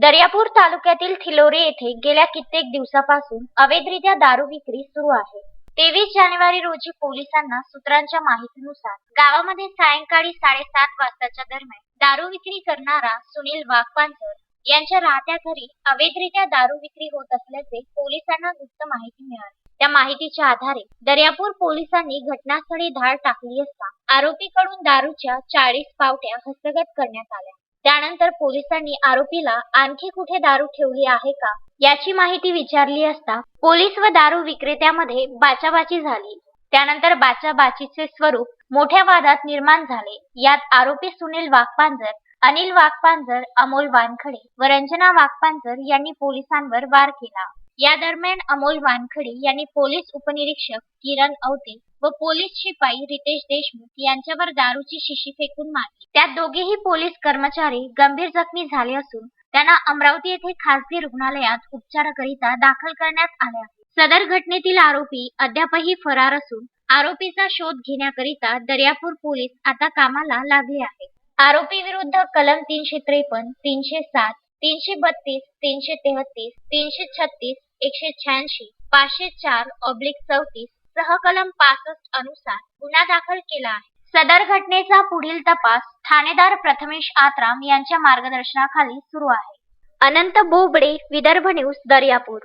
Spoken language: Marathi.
दर्यापूर तालुक्यातील थिलोरे येथे गेल्या कित्येक दिवसापासून अवैधरित्या दारू विक्री सुरू आहे. तेवीस जानेवारी रोजी पोलिसांना सूत्रांच्या माहितीनुसार गावामध्ये सायंकाळी साडेसात वाजताच्या दरम्यान दारू विक्री करणारा सुनील वाघपांजर यांच्या राहत्या घरी अवैधरित्या दारू विक्री होत असल्याचे पोलिसांना गुप्त माहिती मिळाली. त्या माहितीच्या आधारे दर्यापूर पोलिसांनी घटनास्थळी धाड टाकली असता आरोपीकडून दारूच्या चाळीस पावट्या हस्तगत करण्यात आल्या. त्यानंतर पोलिसांनी आरोपीला आणखी कुठे दारू ठेवली आहे का? याची माहिती विचारली असता पोलीस व दारू विक्रेत्यामध्ये बाचाबाची झाली. त्यानंतर बाचाबाचीचे स्वरूप मोठ्या वादात निर्माण झाले. यात आरोपी सुनील वाघपांजर अनिल वाघपांजर अमोल वानखडे व रंजना वाघपांजर यांनी पोलिसांवर वार केला. या दरम्यान अमोल वानखडे यांनी पोलीस उपनिरीक्षक किरण औते व पोलीस शिपाई रितेश देशमुख यांच्यावर दारूची शिशी फेकून मारली. त्यात दोघेही पोलीस कर्मचारी गंभीर जखमी झाले असून त्यांना अमरावती येथे खासगी रुग्णालयात उपचाराकरिता दाखल करण्यात आले आहे. सदर घटनेतील आरोपी अद्यापही फरार असून आरोपीचा शोध घेण्याकरिता दर्यापूर पोलीस आता कामाला लागले आहेत. आरोपी विरुद्ध कलम तीनशे त्रेपन्न तीनशे सात तीनशे बत्तीस तीनशे तेहतीस तीनशे छत्तीस एकशे शहाऐंशी पाचशे चार ऑब्लिक चौतीस सहकलम पासष्ट अनुसार गुन्हा दाखल केला आहे. सदर घटनेचा पुढील तपास ठाणेदार प्रथमेश आत्राम यांच्या मार्गदर्शनाखाली सुरू आहे. अनंत बोबडे विदर्भ न्यूज दर्यापूर.